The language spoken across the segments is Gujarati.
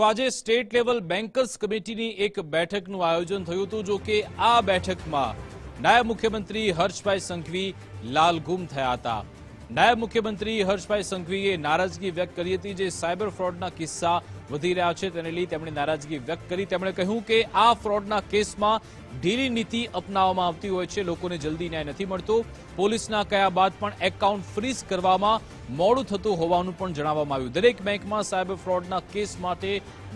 તો આજે સ્ટેટ લેવલ બેન્કર્સ કમિટીની એક બેઠકનું આયોજન થયું હતું, જો કે આ બેઠકમાં નાયબ મુખ્યમંત્રી હર્ષભાઈ સંઘવી લાલગુમ થયા હતા. નાયબ મુખ્યમંત્રી હર્ષભાઈ સંઘવીએ નારાજગી વ્યક્ત કરી હતી જે સાયબર ફ્રોડના કિસ્સા વધી રહ્યા છે. તેને લઈ તેમણે નારાજગી વ્યક્ત કરી. તેમણે કહ્યું કે આ ફ્રોડના કેસમાં ઢીલી નીતિ અપનાવવામાં આવતી હોય છે. લોકોને જલ્દી ન્યાય નથી મળતો. પોલીસના કયા બાદ પણ એકાઉન્ટ ફ્રીઝ કરવામાં મોડું થતું હોવાનું પણ જણાવવામાં આવ્યું. દરેક બેંકમાં સાયબર ફ્રોડના કેસ માટે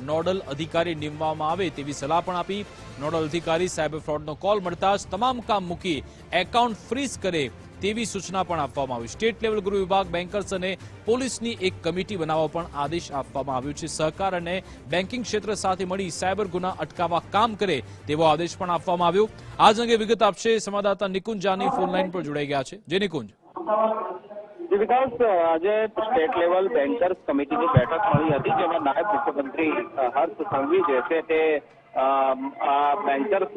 નોડલ અધિકારી નીમવામાં આવે તેવી સલાહ પણ આપી. નોડલ અધિકારી સાયબર ફ્રોડનો કોલ મળતા જ તમામ કામ મૂકી એકાઉન્ટ ફ્રીઝ કરે તેવી સૂચના પણ આપવામાં આવી. સ્ટેટ લેવલ ગૃહ વિભાગ, બેન્કર્સ અને પોલીસની એક કમિટી બનાવવા પણ આદેશ આપવામાં આવ્યો છે. સહકાર અને બેન્કિંગ ક્ષેત્ર સાથે મળી સાયબર ગુના અટકાવવા કામ કરે તેવો આદેશ પણ આપવામાં આવ્યો. આજ અંગે વિગત આપશે સંવાદદાતા નિકુંજ જાની, ફોન લાઈન પર જોડાઈ ગયા છે. જે નિકુંજ. વિકાસ, આજે સ્ટેટ લેવલ બેન્કર્સ કમિટીની બેઠક મળી હતી, જેમાં નાયબ મુખ્યમંત્રી હર્ષ સંઘવી જે છે તે આ બેન્કર્સ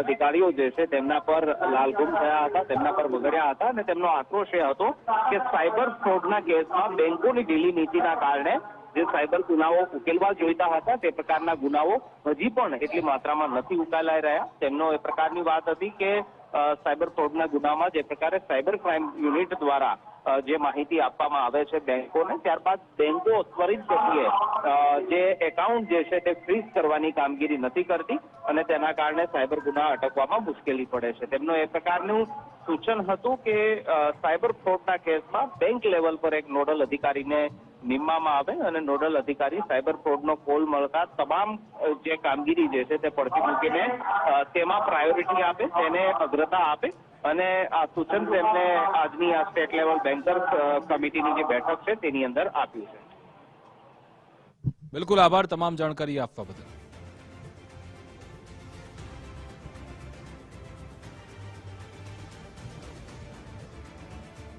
અધિકારીઓ જે છે તેમના પર લાલઘુમ થયા હતા, તેમના પર બગડ્યા હતા અને તેમનો આક્રોશ એ હતો કે સાયબર ફ્રોડના કેસમાં બેંકોની ઢીલી નીતિના કારણે જે સાયબર ગુનાઓ ઉકેલવા જોઈતા હતા, તે પ્રકારના ગુનાઓ હજી પણ એટલી માત્રામાં નથી ઉકેલાઈ રહ્યા. તેમનો એ પ્રકારની વાત હતી કે સાયબર ફ્રોડના ગુનામાં જે પ્રકારે સાયબર ક્રાઇમ યુનિટ દ્વારા જે માહિતી આપવામાં આવે છે બેંકોને, ત્યારબાદ બેંકો ત્વરિત ગતિએ જે એકાઉન્ટ જે છે તે ફ્રીઝ કરવાની કામગીરી નથી કરતી અને તેના કારણે સાયબર ગુના અટકવામાં મુશ્કેલી પડે છે. તેમનું એ પ્રકારનું સૂચન હતું કે સાયબર ફ્રોડના કેસમાં બેંક લેવલ પર એક નોડલ અધિકારીને નીમવામાં આવે અને નોડલ અધિકારી સાયબર ફ્રોડનો કોલ મળતા તમામ જે કામગીરી જે છે તે પડતી મૂકીને તેમાં પ્રાયોરિટી આપે, તેને અગ્રતા આપે અને આ સૂચન તેમને આજની આ સ્ટેટ લેવલ બેન્કર્સ અ, કમિટીની જે બેઠક છે તેની અંદર આપ્યું છે. બિલકુલ આભાર તમામ જાણકારી આપવા બદલ.